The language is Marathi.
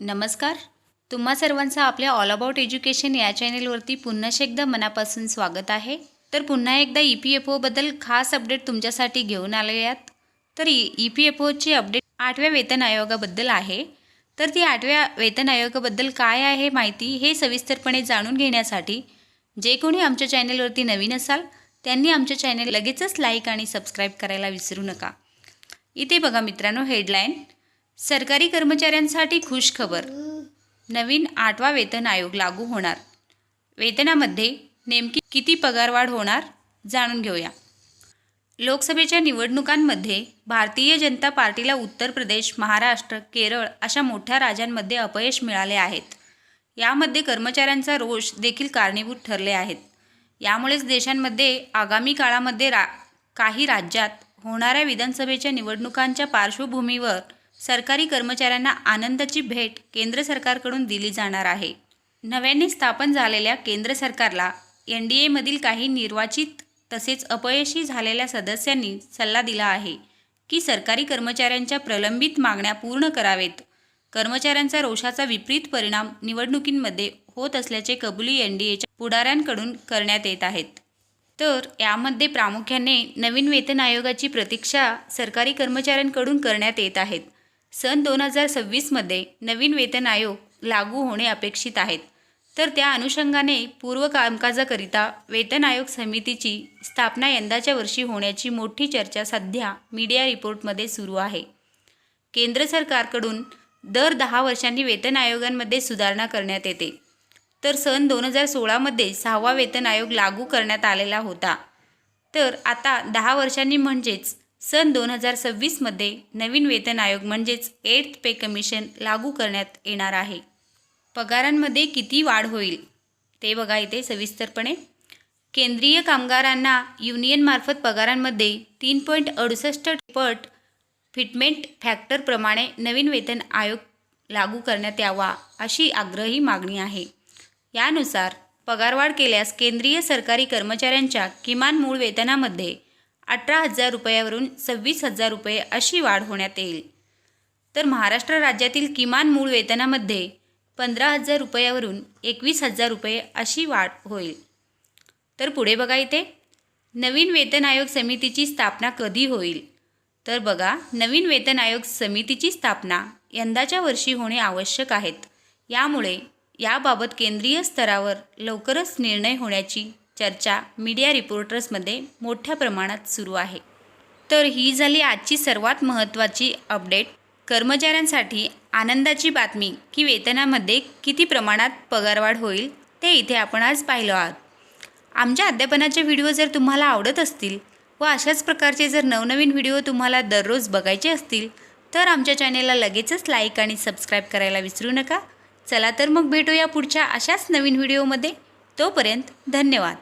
नमस्कार. तुम्हा सर्वांचं आपल्या ऑल अबाउट एज्युकेशन या चॅनेलवरती पुन्हा एकदा मनापासून स्वागत आहे. तर पुन्हा एकदा ई पी एफ ओबद्दल खास अपडेट तुमच्यासाठी घेऊन आले आहेत तर ई पी एफ ओची अपडेट आठव्या वेतन आयोगाबद्दल आहे. तर ती आठव्या वेतन आयोगाबद्दल काय आहे माहिती हे सविस्तरपणे जाणून घेण्यासाठी जे कोणी आमच्या चॅनेलवरती नवीन असाल त्यांनी आमच्या चॅनेल लगेचच लाईक आणि सबस्क्राईब करायला विसरू नका. इथे बघा मित्रांनो हेडलाईन सरकारी कर्मचाऱ्यांसाठी खुश खबर नवीन आठवा वेतन आयोग लागू होणार. वेतनामध्ये नेमकी किती पगारवाढ होणार जाणून घेऊया. लोकसभेच्या निवडणुकांमध्ये भारतीय जनता पार्टीला उत्तर प्रदेश महाराष्ट्र केरळ अशा मोठ्या राज्यांमध्ये अपयश मिळाले आहेत. यामध्ये कर्मचाऱ्यांचा रोष देखील कारणीभूत ठरले आहेत. यामुळेच देशांमध्ये आगामी काळामध्ये रा काही राज्यात होणाऱ्या विधानसभेच्या निवडणुकांच्या पार्श्वभूमीवर सरकारी कर्मचाऱ्यांना आनंदाची भेट केंद्र सरकारकडून दिली जाणार आहे. नव्याने स्थापन झालेल्या केंद्र सरकारला एन डी एमधील काही निर्वाचित तसेच अपयशी झालेल्या सदस्यांनी सल्ला दिला आहे की सरकारी कर्मचाऱ्यांच्या प्रलंबित मागण्या पूर्ण करावेत. कर्मचाऱ्यांचा रोषाचा विपरीत परिणाम निवडणुकींमध्ये होत असल्याचे कबुली एन डी एच्या पुढाऱ्यांकडून करण्यात येत आहेत. तर यामध्ये प्रामुख्याने नवीन वेतन आयोगाची प्रतीक्षा सरकारी कर्मचाऱ्यांकडून करण्यात येत आहेत. सन दोन हजार सव्वीसमध्ये नवीन वेतन आयोग लागू होणे अपेक्षित आहेत. तर त्या अनुषंगाने पूर्व कामकाजाकरिता वेतन आयोग समितीची स्थापना यंदाच्या वर्षी होण्याची मोठी चर्चा सध्या मीडिया रिपोर्टमध्ये सुरू आहे. केंद्र सरकारकडून दर दहा वर्षांनी वेतन आयोगांमध्ये सुधारणा करण्यात येते. तर सन दोन हजार सोळामध्ये सहावा वेतन आयोग लागू करण्यात आलेला होता. तर आता दहा वर्षांनी म्हणजेच सन दोन हजार सव्वीसमध्ये नवीन वेतन आयोग म्हणजेच एट्थ पे कमिशन लागू करण्यात येणार आहे. पगारांमध्ये किती वाढ होईल? ते बघा इथे सविस्तरपणे. केंद्रीय कामगारांना युनियनमार्फत पगारांमध्ये तीन पॉईंट अडुसष्ट पट फिटमेंट फॅक्टरप्रमाणे नवीन वेतन आयोग लागू करण्यात यावा अशी आग्रही मागणी आहे. यानुसार पगारवाढ केल्यास केंद्रीय सरकारी कर्मचाऱ्यांच्या किमान मूळ वेतनामध्ये अठरा हजार रुपयावरून सव्वीस हजार रुपये अशी वाढ होण्यात येईल. तर महाराष्ट्र राज्यातील किमान मूळ वेतनामध्ये पंधरा हजार रुपयावरून एकवीस हजार रुपये अशी वाढ होईल. तर पुढे बघा इथे. नवीन वेतन आयोग समितीची स्थापना कधी होईल? तर बघा नवीन वेतन आयोग समितीची स्थापना यंदाच्या वर्षी होणे आवश्यक आहेत. यामुळे याबाबत केंद्रीय स्तरावर लवकरच निर्णय होण्याची चर्चा मीडिया रिपोर्टर्समध्ये मोठ्या प्रमाणात सुरू आहे. तर ही झाली आजची सर्वात महत्त्वाची अपडेट. कर्मचाऱ्यांसाठी आनंदाची बातमी की वेतनामध्ये किती प्रमाणात पगारवाढ होईल ते इथे आपण आज पाहिलो आहात. आमच्या अध्यापनाचे व्हिडिओ जर तुम्हाला आवडत असतील व अशाच प्रकारचे जर नवनवीन व्हिडिओ तुम्हाला दररोज बघायचे असतील तर आमच्या चॅनेलला लगेचच लाईक आणि सबस्क्राईब करायला विसरू नका. चला तर मग भेटूया पुढच्या अशाच नवीन व्हिडिओमध्ये. तोपर्यंत धन्यवाद.